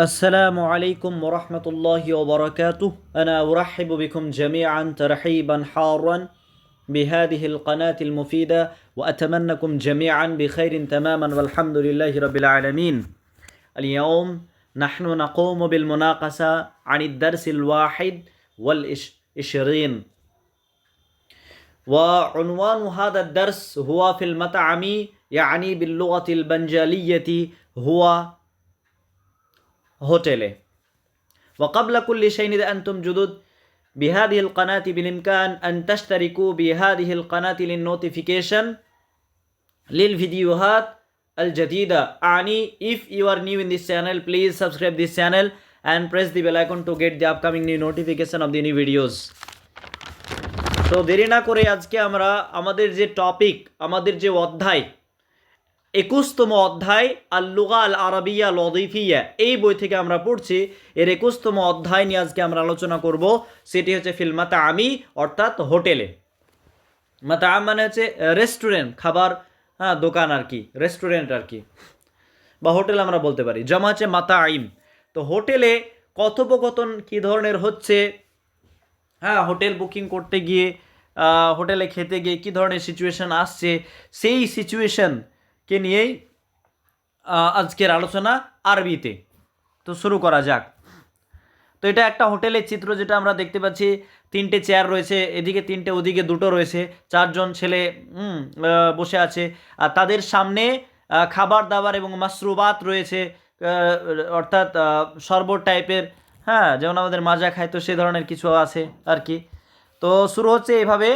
السلام عليكم ورحمة الله وبركاته. أنا أرحب بكم جميعا ترحيبا حارا بهذه القناة المفيدة وأتمنىكم جميعا بخير تماما والحمد لله رب العالمين. اليوم نحن نقوم بالمناقشة عن الدرس الواحد والعشرين. وعنوان هذا الدرس هو في المطعم يعني باللغة البنجالية هو هوتيلي وقبل كل شيء إذا أنتم جدد بهذه القناة بالإمكان أن تشتركوا بهذه القناة للنوتيفيكيشن للفيديوهات الجديدة أعني if you are new in this channel please subscribe this channel and press the bell icon to get the upcoming new notification of the new videos তো দেরি না করে আজকে আমরা আমাদের যে topic আমাদের যে অধ্যায় একুশতম অধ্যায় আল লুগা আল আরবিয়া লদিফিয়া। এই বই থেকে আমরা পড়ছি, এর একুশতম অধ্যায় নিয়ে আজকে আমরা আলোচনা করব। সেটি হচ্ছে ফিল্মাতা আমি অর্থাৎ হোটেলে। মাতা আম মানে হচ্ছে রেস্টুরেন্ট খাবার হ্যাঁ দোকান আর কি রেস্টুরেন্ট আর কি। বা হোটেল আমরা বলতে পারি। জমা হচ্ছে মাতা আইম তো হোটেলে কথোপকথন কী ধরনের হচ্ছে? হ্যাঁ হোটেল বুকিং করতে গিয়ে হোটেলে খেতে গিয়ে কী ধরনের সিচুয়েশন আসছে? সেই সিচুয়েশনকে নিয়েই আজকের আলোচনা আরবিতে। তো শুরু করা যাক। তো এটা একটা হোটেলের চিত্র যেটা আমরা দেখতে পাচ্ছি। তিনটে চেয়ার রয়েছে, এদিকে তিনটে, ওদিকে দুটো রয়েছে। চারজন ছেলে বসে আছে। আর তাদের সামনে খাবার দাবার এবং মাশরুবাত রয়েছে। অর্থাৎ শরবত টাইপের। হ্যাঁ যেমন আমাদের মাজা খায় তো সে ধরনের কিছু আছে আর কি। তো শুরু হচ্ছে এভাবে।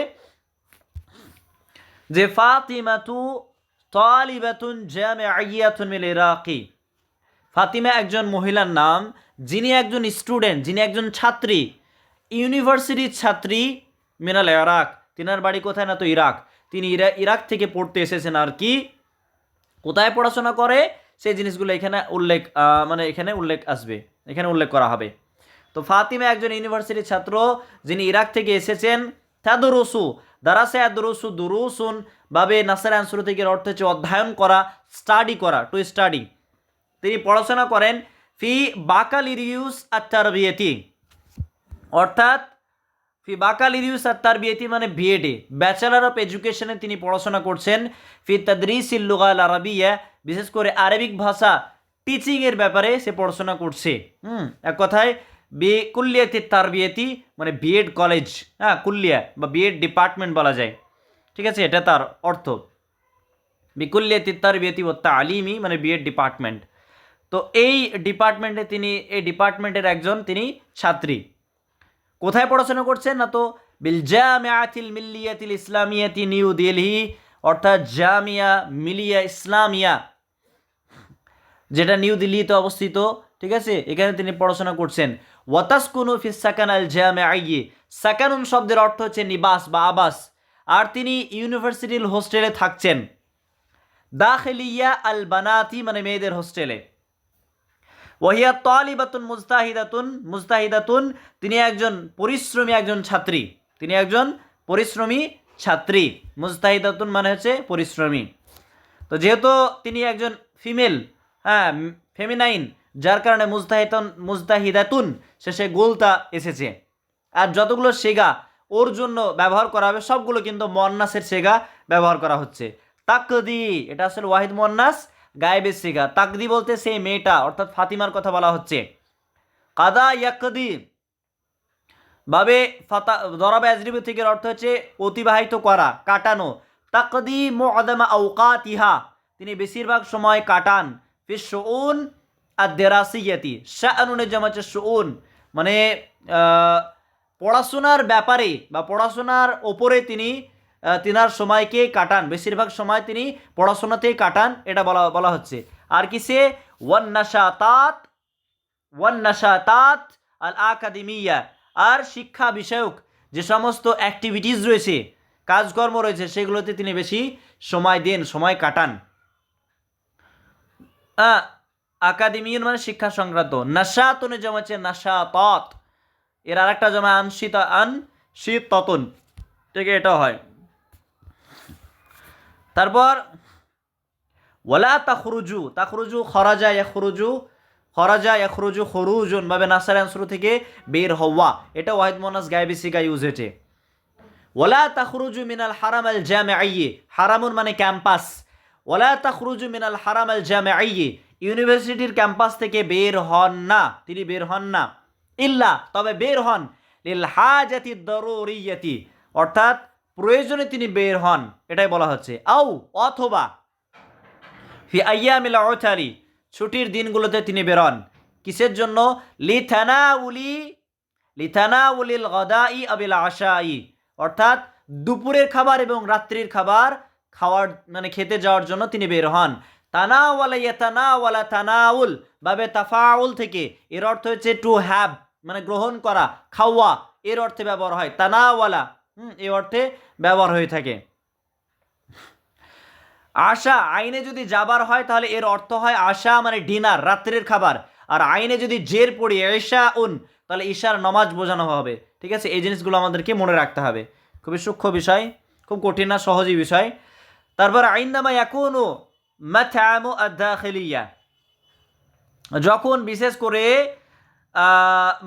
যে ফাতিমাতু তালিবাতুন জামিআইয়াতুন মিল ইরাকি। ফাতিমা একজন মহিলার নাম, যিনি একজন স্টুডেন্ট, যিনি একজন ছাত্রী, ইউনিভার্সিটির ছাত্রী মিনাল ইরাক। তিনার বাড়ি কোথায় না তো ইরাক। তিনি ইরা ইরাক থেকে পড়তে এসেছেন আর কি। কোথায় পড়াশোনা করে? সেই জিনিসগুলো এখানে উল্লেখ মানে এখানে উল্লেখ আসবে। এখানে উল্লেখ করা হবে। তো ফাতিমা একজন ইউনিভার্সিটির ছাত্র, যিনি ইরাক থেকে এসেছেন। তাদরসু দারাসে আদরসু দুরুসুন বাবে নাসার থেকে অর্থ হচ্ছে অধ্যয়ন করা স্টাডি করা টু স্টাডি তিনি পড়াশোনা করেন ফি বাকালিরিউস আত্মারবিয়েতি অর্থাৎ ফি বাকালিরিউস আত্মারবিয়েতি মানে বিএডে ব্যাচেলার অফ এডুকেশনে তিনি পড়াশোনা করছেন, ফি তাদরিস ইল্লুগাল আরবিয়া, বিশেষ করে আরবিক ভাষা টিচিংয়ের ব্যাপারে সে পড়াশোনা করছে। হুম, এক কথায় বি কুল্লিয়াতি তারবিয়েতি মানে বিএড কলেজ হ্যাঁ কুল্লিয়া বা বিএড ডিপার্টমেন্ট বলা যায়। ঠিক আছে? এটা তার অর্থ। বিকুল্লিয়াতি তারবিয়তি ও তালিমি মানে বিএড ডিপার্টমেন্ট তো এই ডিপার্টমেন্টে তিনি, এই ডিপার্টমেন্টের একজন তিনি ছাত্রী। কোথায় পড়াশোনা করছেন? না তো বিল জামিয়াতিল মিল্লিয়াতিল ইসলামিয়াতি নিউ দিল্লি অর্থাৎ জামিয়া মিলিয়া ইসলামিয়া, যেটা নিউ দিল্লিতে অবস্থিত। ঠিক আছে? এখানে তিনি পড়াশোনা করছেন। ওয়াতাসকুনু ফিস সাকান আল জামে আইয়ে সাকানুন শব্দের অর্থ হচ্ছে নিবাস বা আবাস। আর তিনি ইউনিভার্সিটির হোস্টেলে থাকছেন। দাখিলিয়া আল বানাতি মানে মেয়েদের হোস্টেলে। ওহিয়া তালিবাতুন মুস্তাহিদাতুন মুস্তাহিদাতুন তিনি একজন পরিশ্রমী একজন ছাত্রী। তিনি একজন পরিশ্রমী ছাত্রী। মুস্তাহিদাতুন মানে হচ্ছে পরিশ্রমী। তো যেহেতু তিনি একজন ফিমেল হ্যাঁ ফেমিনাইন যার কারণে মুস্তাহিতন মুস্তাহিদাতুন শেষে গোলতা এসেছে। আর যতগুলো সেগা ওর জন্য ব্যবহার করা হবে, সবগুলো কিন্তু মন্নাসের সেগা ব্যবহার করা হচ্ছে। তাকদি, এটা আসলে ওয়াহিদ মন্নাস গায়েবের সেগা। তাকদি বলতে সেই মেয়েটা, অর্থাৎ ফাতিমার কথা বলা হচ্ছে। কাদা ইয়াকদি ভাবে ফাতা দরাবে আজরিবু থেকে অর্থ হচ্ছে অতিবাহিত করা, কাটানো। তাকদি মোয়াদামা আউকাতিহা তিনি বেশিরভাগ সময় কাটান। ফিস শুউন আর দেরাসিয়াতি শাহনুনের হচ্ছে শুউন মানে পড়াশোনার ব্যাপারে বা পড়াশোনার ওপরে তিনি তিনার সময়কে কাটান, বেশিরভাগ সময় তিনি পড়াশোনাতেই কাটান, এটা বলা বলা হচ্ছে। আর কি সে ওয়ান নাশাতাত ওয়ান নাশাতাত আল আকাদেমিয়া আর শিক্ষা বিষয়ক যে সমস্ত অ্যাক্টিভিটিস রয়েছে, কাজকর্ম রয়েছে, সেগুলোতে তিনি বেশি সময় দেন, সময় কাটান। আহ, আকাদেমিয়ন মানে শিক্ষা সংক্রান্ত। নাশাতনে জমা হচ্ছে নাশাতত। এর আরেকটা জমা আনশিত আন শীততন আছে, এটা হয়। তারপর ওয়ালা তাখরুজু তাখরুজু খরাজা ইয়াখরুজু খরাজা ইয়াখরুজু খরুজুন ভাবে নাসার আনসুর থেকে বের হওয়া। এটা ওয়াহিদ মোনাস গায়েবি সিগা ইউজ হয়েছে ওলা তাখরুজু মিনাল হারাম আল আইয়ে হারামুন মানে ক্যাম্পাস। ওলা তাখরুজু মিনাল হারাম আল আইয়ে ইউনিভার্সিটির ক্যাম্পাস থেকে বের হন না। তিনি বের হন না। ইল্লা, তবে বের হন। লিল হাজাতি অর্থাৎ প্রয়োজনে তিনি বের হন। এটাই বলা হচ্ছে। আও, অথবা ফি আয়ামিল অথারি ছুটির দিনগুলোতে তিনি বেরোন কিসের জন্য? লিথানা উলি লিথানা গদাই আবিল আশাই, অর্থাৎ দুপুরের খাবার এবং রাত্রির খাবার খাওয়ার মানে খেতে যাওয়ার জন্য তিনি বের হন। তানাওয়ালা ইয়াতানাওয়ালা তানাউল ভাবে তাফাউল থেকে। এর অর্থ হচ্ছে টু হ্যাভ মানে গ্রহণ করা, খাওয়া। এর অর্থে ব্যবহার হয় তানাওয়ালা। হুম এই অর্থে ব্যবহার হয়ে থাকে। আশা, আইনে যদি যাবার হয় তাহলে এর অর্থ হয় আশা মানে ডিনার, রাত্রের খাবার। আর আইনে যদি জের পড়ি এশা উন তাহলে ঈশার নমাজ বোঝানো হবে। ঠিক আছে? এই জিনিসগুলো আমাদেরকে মনে রাখতে হবে। খুবই সূক্ষ্ম বিষয়, খুব কঠিন না, সহজই বিষয়। তারপর আইন নামা এখনও মাথামো আদাখিলিয়া যখন বিশেষ করে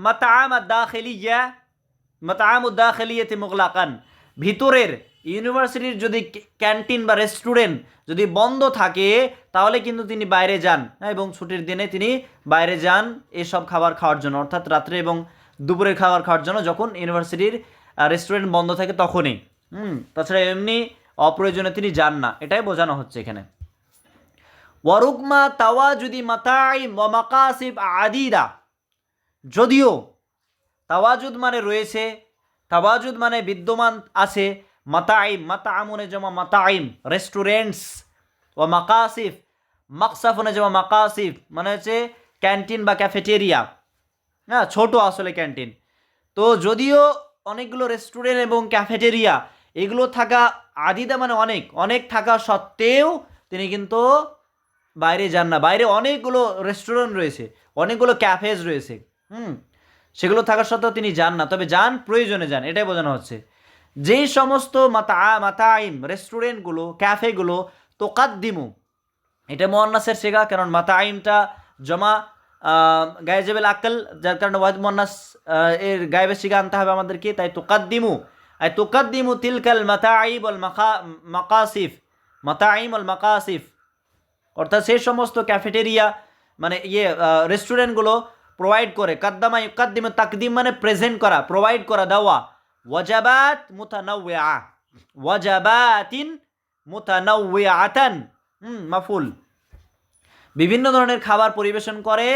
মাতাম আদাখিলিয়া মাতাম উদ্দাখিলিয়াতে মুগলাকান ভিতরের ইউনিভার্সিটির যদি ক্যান্টিন বা রেস্টুরেন্ট যদি বন্ধ থাকে তাহলে কিন্তু তিনি বাইরে যান। হ্যাঁ, এবং ছুটির দিনে তিনি বাইরে যান এসব খাবার খাওয়ার জন্য অর্থাৎ রাত্রে এবং দুপুরের খাবার খাওয়ার জন্য যখন ইউনিভার্সিটির রেস্টুরেন্ট বন্ধ থাকে তখনই। হুম তাছাড়া এমনি অপ্রয়োজনে তিনি যান না। এটাই বোঝানো হচ্ছে এখানে। ওয়ারুকমা তাওয়া যদি মাতাই মাকাসিব আদিদা। যদিও তাওয়াজুদ মানে রয়েছে, তাওয়াজুদ মানে বিদ্যমান আছে মাতাইম মাতামুনে জমা মাতাইম রেস্টুরেন্টস ও মাকাসিফ মাকসাফুনে জমা মাকাসিফ মানে হচ্ছে ক্যান্টিন বা ক্যাফেটেরিয়া হ্যাঁ ছোট আসলে ক্যান্টিন। তো যদিও অনেকগুলো রেস্টুরেন্ট এবং ক্যাফেটেরিয়া এগুলো থাকা আদিদা মানে অনেক অনেক থাকা সত্ত্বেও তিনি কিন্তু বাইরে যান না। বাইরে অনেকগুলো রেস্টুরেন্ট রয়েছে, অনেকগুলো ক্যাফেজ রয়েছে, হুম? সেগুলো থাকা সত্ত্বেও তিনি যান না। তবে যান, প্রয়োজনে যান, এটাই বোঝানো হচ্ছে। যেই সমস্ত মাতা, মাতাইম রেস্টুরেন্টগুলো ক্যাফেগুলো তোকাদ্দিমু, এটা মোহান্নাসের শেখা কারণ মাতাইমটা জমা গায়েজেবেল আক্কেল যার কারণে ওয়াহিদ মোহান্নাস এর গায়েবে শিখা আনতে হবে আমাদেরকে, তাই তোকাদ্দিমু। আই তোকাদ্দিমু তিলকাল মাতাইব অল মাকা মাকাসিফ মাতাইম অল মাকাসিফ। অর্থাৎ সেই সমস্ত ক্যাফেটেরিয়া মানে ইয়ে রেস্টুরেন্টগুলো প্রোভাইড করে কাদ্দামা ইউকাদ্দিমে তাকদিম মানে প্রেজেন্ট করা প্রোভাইড করা, দেওয়া। ওয়াজাবাত মুতানাউয়া ওয়াজাবাতিন মুতানাউয়াতান হুম, মাফুল। বিভিন্ন ধরনের খাবার পরিবেশন করে,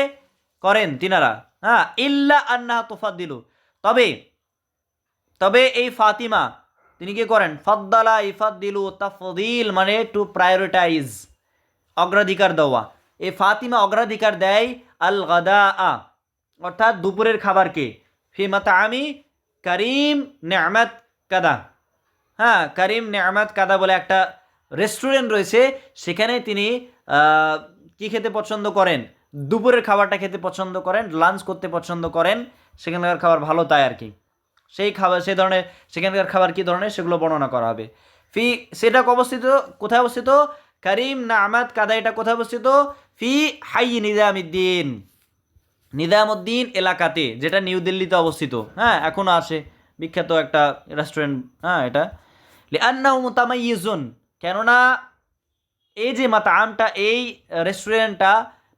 করেন তিনারা। হ্যাঁ ইল্লা আন্না তোফাদ্দিলু। তবে তবে এই ফাতিমা, তিনি কি করেন? ফদ্দালা ইফাদ্দিলু তাফদিল মানে টু প্রায়োরিটাইজ অগ্রাধিকার দেওয়া। এ ফাতিমা অগ্রাধিকার দেয় আল গাদা আ অর্থাৎ দুপুরের খাবারকে ফি মাতামি করিম নেয়ামত কাদা। হ্যাঁ করিম নেয়ামত কাদা বলে একটা রেস্টুরেন্ট রয়েছে, সেখানে তিনি কি খেতে পছন্দ করেন? দুপুরের খাবারটা খেতে পছন্দ করেন লাঞ্চ করতে পছন্দ করেন, সেখানকার খাবার ভালো তাই আর কি। সেই খাবার, সেই ধরনের, সেখানকার খাবার কি ধরনের, সেগুলো বর্ণনা করা হবে। ফি, সেটা অবস্থিত কোথায় অবস্থিত? করিম নামাত কাদা, এটা কোথায় অবস্থিত? ফি হাই নিজামুদ্দিন। নিজামুদ্দিন এলাকাতে, যেটা নিউ দিল্লিতে অবস্থিত। হ্যাঁ এখনও আছে। বিখ্যাত একটা রেস্টুরেন্ট হ্যাঁ এটা। লিআন্না মুতামাইয়িজুন কেননা এই যে মাতামটা, এই রেস্টুরেন্টটা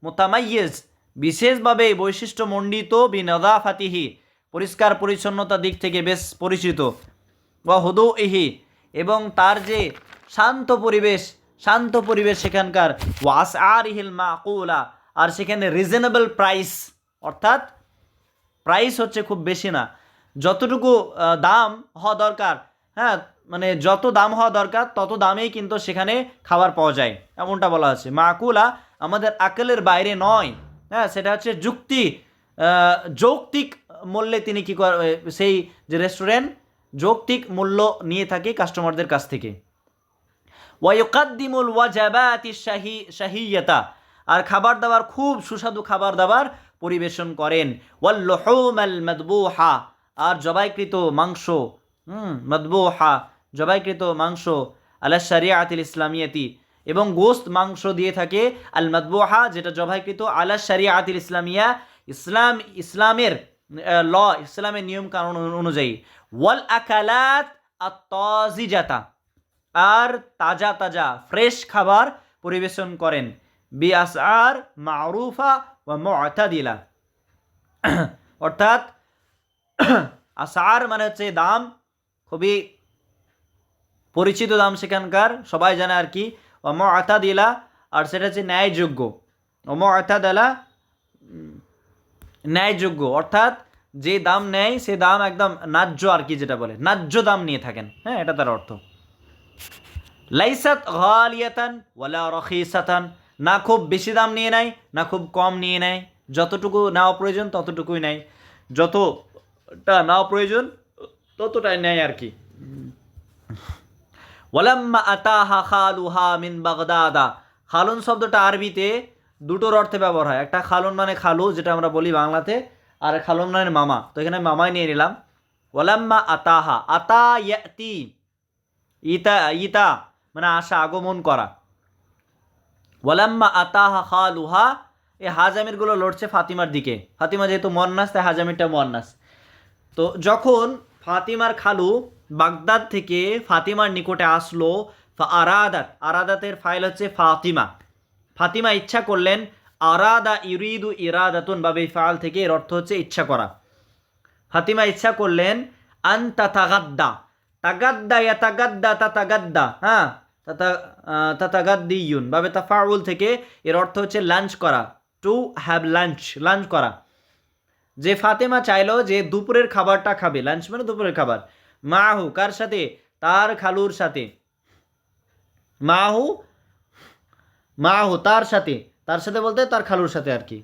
মোতামাইয়েজ, বিশেষভাবে বৈশিষ্ট্যমণ্ডিত বিনদাফাতিহি পরিষ্কার পরিচ্ছন্নতা দিক থেকে বেশ পরিচিত। বা হুদু ইহি এবং তার যে শান্ত পরিবেশ শান্ত পরিবেশ সেখানকার। ওয়াস আর ইহিল মাকুলা। আর সেখানে রিজনেবল প্রাইস অর্থাৎ প্রাইস হচ্ছে খুব বেশি না। যতটুকু দাম হওয়া দরকার হ্যাঁ মানে যত দাম হওয়া দরকার, তত দামেই কিন্তু সেখানে খাবার পাওয়া যায়। এমনটা বলা আছে মাকুলা আমাদের আকেলের বাইরে নয়। হ্যাঁ সেটা হচ্ছে যুক্তি যৌক্তিক মূল্যে তিনি কি সেই যে রেস্টুরেন্ট যৌক্তিক মূল্য নিয়ে থাকে কাস্টমারদের কাছ থেকে। ওয়াইকাদ্দিমুল ওয়াজাবাতি শাহি শাহিয়াতা আর খাবার দাবার, খুব সুস্বাদু খাবার দাবার পরিবেশন করেন। ওয়াল্লুহুম আল মাদবুহা। আর জবাইকৃত মাংস, হুম, মাদবুহা, জবাইকৃত মাংস, আলা শরিয়াতিল ইসলামিয়াতি। এবং গোস্ত মাংস দিয়ে থাকে আল মাদবুহা, যেটা জবাইকৃত আলা শরিয়াতিল ইসলামিয়া, ইসলাম, ইসলামের ল, ইসলামের নিয়ম কানুন অনুযায়ী। ওয়াল আকালাত আত্তাজিজাতা। আর তাজা তাজা, ফ্রেশ খাবার পরিবেশন করেন। বি আসআর মারুফা ওয়া মুআতাদিলা। অর্থাৎ আসার মানে হচ্ছে দাম, খুবই পরিচিত দাম সেখানকার, সবাই জানে আর কি। অম দিলা আর সেটা হচ্ছে ন্যায়যোগ্য। অম দিলা ন্যায়যোগ্য। অর্থাৎ যে দাম নেয়, সে দাম একদম ন্যায্য আর কি যেটা বলে, ন্যায্য দাম নিয়ে থাকেন। হ্যাঁ এটা তার অর্থ। লাইসাত গালিয়াতান ওয়ালা রখিসাতান। না খুব বেশি দাম নিয়ে নেয় না খুব কম নিয়ে নেয় যতটুকু নেওয়া প্রয়োজন, ততটুকুই নেয়। যতটা নেওয়া প্রয়োজন, ততটাই নেয় আর কি। ওয়ালাম্মা আতাহা খালুহা মিন বাগদাদা। খালুন শব্দটা আরবিতে দুটোর অর্থে ব্যবহার হয়। একটা খালুন মানে খালু, যেটা আমরা বলি বাংলাতে, আর খালুন মানে মামা। তো এখানে মামাই নিয়ে নিলাম। ওয়ালাম্মা আতাহা আতা ইয়াতি ইতা ইতা। মানে আসা আগমন করা। ওয়ালাম্মা আতাহা খালুহা, এই হাজামিরগুলো লড়ছে ফাতিমার দিকে। ফাতিমা যেহেতু মন্নাস তাই হাজামিরটা মন্নাস তো যখন ফাতিমার খালু বাগদাদ থেকে ফাতিমার নিকটে আসলো আরাদাত, আরাদাতের ফাইল হচ্ছে ফাতিমা। ফাতিমা ইচ্ছা করলেন, আরাদা ইরিদু ইরাদাতুন, বা ফাইল থেকে এর অর্থ হচ্ছে ইচ্ছা করা। ফাতিমা ইচ্ছা করলেন আন তাতাগাদ্দা তাগাদ্দা ইয়া তাগাদ্দা তা তাগাদ্দা হ্যাঁ? তাতাগাদ্দিউন বাবে তাফাউল থেকে এর অর্থ হচ্ছে লাঞ্চ করা। টু হ্যাভ লাঞ্চ লাঞ্চ করা। যে ফাতেমা চাইলো যে দুপুরের খাবারটা খাবে। লাঞ্চ মানে দুপুরের খাবার। মাহু, কার সাথে? তার খালুর সাথে। মাহু মাহু, তার সাথে। তার সাথে বলতে তার খালুর সাথে আর কি।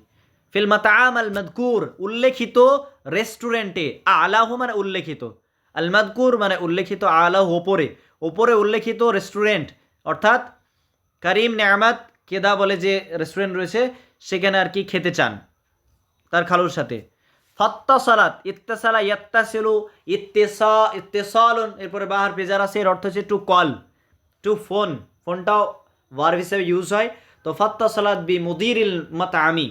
ফিল মাতাম আল মদকুর, উল্লেখিত রেস্টুরেন্টে আলাহু মানে উল্লেখিত। আল মদকুর মানে উল্লেখিত আলাহু ওপরে। ওপরে উল্লেখিত রেস্টুরেন্ট অর্থাৎ করিম নেয়ামাত কেদা বলে যে রেস্টুরেন্ট রয়েছে, সেখানে আর কি খেতে চান তার খালুর সাথে। ফত্তাসালাত, ইত্তেসালা ইয়াত্তাসিলু ইত্তেসা, ইত্তেসালুন, এরপরে বাহার পেজার আছে, এর অর্থ হচ্ছে টু কল টু ফোন ফোনটাও ভার্ব হিসেবে ইউজ হয়। তো ফত্তাসালাত বি মুদিরিল মাতামি,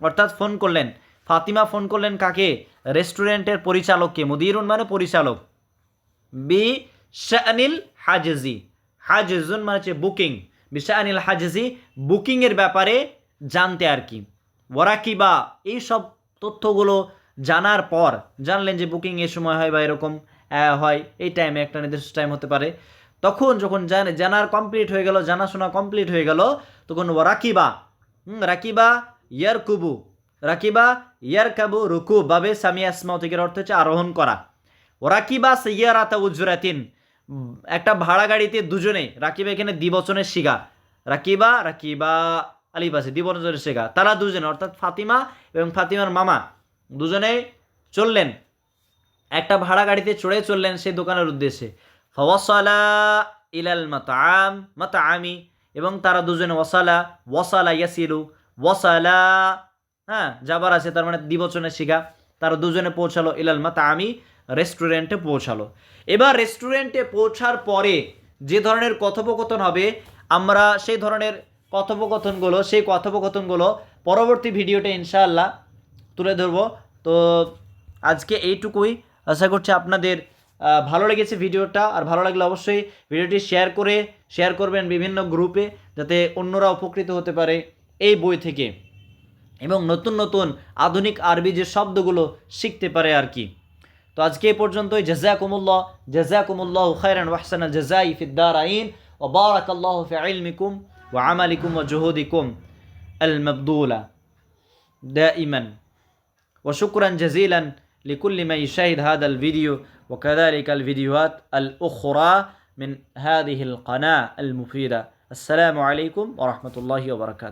অর্থাৎ ফোন করলেন। ফাতিমা ফোন করলেন কাকে? রেস্টুরেন্টের পরিচালককে। মুদিরুন মানে পরিচালক। বি শানিল হাজজি। হাজজুন মানে হচ্ছে বুকিং। বিশানিল হাজজি বুকিংয়ের ব্যাপারে জানতে আর কি। ওয়ারাকিবা এই সব তথ্যগুলো জানার পর জানলেন যে বুকিং এ সময় হয় বা এরকম হয় এই টাইমে একটা নির্দিষ্ট টাইম হতে পারে। তখন যখন জানে জানার কমপ্লিট হয়ে গেল জানাশোনা কমপ্লিট হয়ে গেল তখন রাকিবা হুম, রাকিবা ইয়ার কুবু রাকিবা ইয়ার কাবু রুকু বাবে সামিয়া আসমাও অর্থ হচ্ছে আরোহণ করা। ও রাকিবা সৈয়ারাতা উজরাতিন উম, একটা ভাড়া গাড়িতে দুজনে রাকিবা এখানে দ্বিবচনের শিগা রাকিবা রাকিবা আলিবাসে দ্বিবচনের শিগা তারা দুজনে, অর্থাৎ ফাতিমা এবং ফাতিমার মামা দুজনে চললেন। একটা ভাড়া গাড়িতে চড়ে চললেন সেই দোকানের উদ্দেশ্যে। ফওয়াসালা ইলাল মাতাম, মাতামি, এবং তারা দুজনে ওয়াসালা ওয়াসালা ইয়াসিলু ওয়াসালা হ্যাঁ যাবার আছে, তার মানে দ্বিবচনের শিখা তারা দুজনে পৌঁছালো ইলাল মাতামি রেস্টুরেন্টে পৌঁছালো। এবার রেস্টুরেন্টে পৌঁছার পরে যে ধরনের কথোপকথন হবে, আমরা সেই ধরনের কথোপকথনগুলো, সেই কথোপকথনগুলো পরবর্তী ভিডিওতে ইনশাআল্লাহ তুলে ধরবো। তো আজকে এইটুকুই। আশা করছি আপনাদের ভালো লেগেছে ভিডিওটা। আর ভালো লাগলে অবশ্যই ভিডিওটি শেয়ার করে শেয়ার করবেন বিভিন্ন গ্রুপে, যাতে অন্যরা উপকৃত হতে পারে এই বই থেকে। এবং নতুন নতুন আধুনিক আরবি যে শব্দগুলো শিখতে পারে আর কি। তো আজকে এই পর্যন্তই জাজাকুমুল্লাহ জাজাকুমুল্লাহ খায়রান ওয়াহসান আল জাজাই ফিদ্দার আইন ও বারাক আল্লাহ ফি ইলমিকুম ওয়া আমালিকুম ওয়া জুহুদিকুম আল মাবদুলা دائما وشكرا جزيلا لكل من يشاهد هذا الفيديو وكذلك الفيديوهات الأخرى من هذه القناة المفيدة السلام عليكم ورحمة الله وبركاته